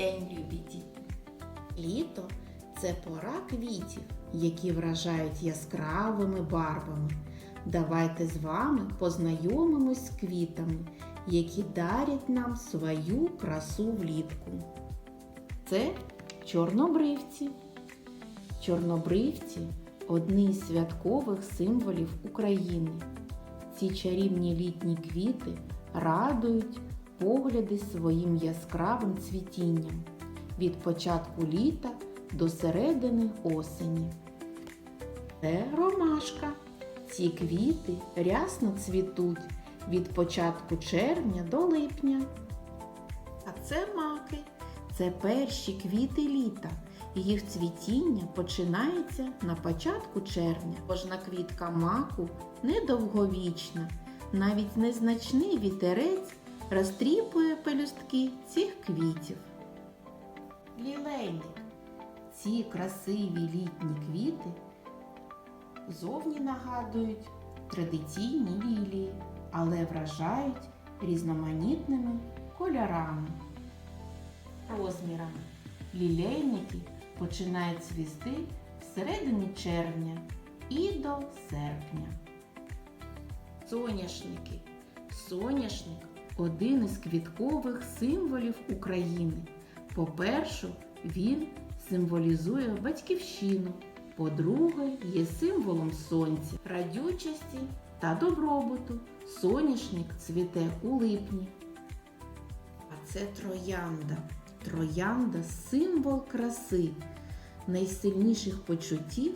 день, любі! Літо це пора квітів, які вражають яскравими барвами. Давайте з вами познайомимось з квітами, які дарять нам свою красу влітку. Це чорнобривці. Чорнобривці одні з святкових символів України. Ці чарівні літні квіти радують погляди своїм яскравим цвітінням від початку літа до середини осені. Це ромашка. Ці квіти рясно цвітуть від початку червня до липня. А це маки. Це перші квіти літа. Їх цвітіння починається на початку червня. Кожна квітка маку недовговічна. Навіть незначний вітерець розтріпує пелюстки цих квітів. Лілейник. Ці красиві літні квіти зовні нагадують традиційні лілії, але вражають різноманітними кольорами, розмірами. Лілейники починають цвісти з середини червня і до серпня. Соняшники. Соняшник один із квіткових символів України. По-перше, він символізує батьківщину. По-друге, є символом сонця, радючості та добробуту. Соняшник цвіте у липні. А це троянда. Троянда символ краси, найсильніших почуттів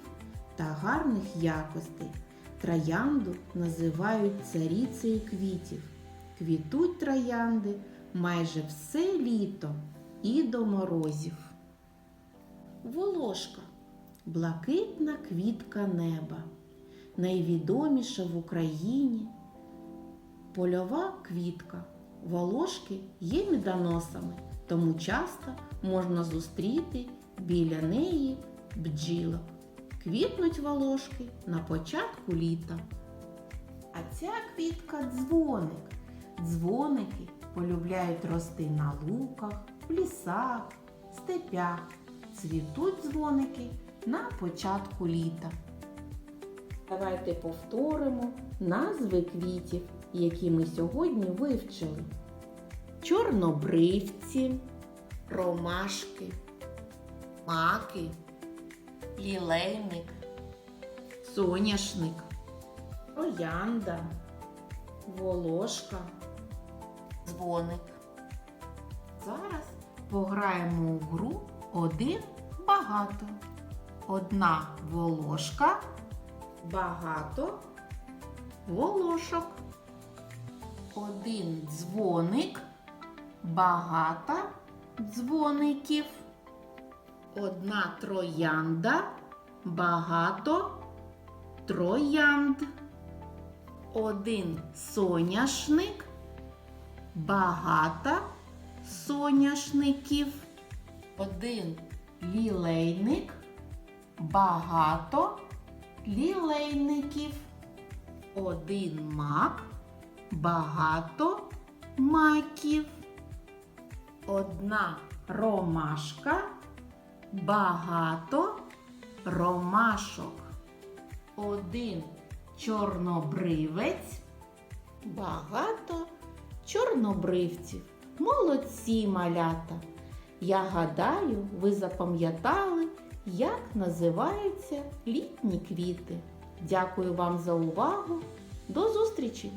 та гарних якостей. Троянду називають царицею квітів. Квітуть троянди майже все літо і до морозів. Волошка блакитна квітка неба, найвідоміша в Україні. Польова квітка. Волошки є медоносами, тому часто можна зустріти біля неї бджілок. Квітнуть волошки на початку літа. А ця квітка дзвоник. Дзвоники полюбляють рости на луках, в лісах, степях. Цвітуть дзвоники на початку літа. Давайте повторимо назви квітів, які ми сьогодні вивчили. Чорнобривці, ромашки, маки, лілейник, соняшник, троянда, волошка, дзвоник. Зараз пограємо у гру один багато. Одна волошка, багато волошок. Один дзвоник, багато дзвоників. Одна троянда, багато троянд. Один соняшник, багато соняшників. Один лілейник, багато лілейників. Один мак, багато маків. Одна ромашка, багато ромашок. Один чорнобривець, багато чорнобривців. Молодці малята! Я гадаю, ви запам'ятали, як називаються літні квіти. Дякую вам за увагу. До зустрічі!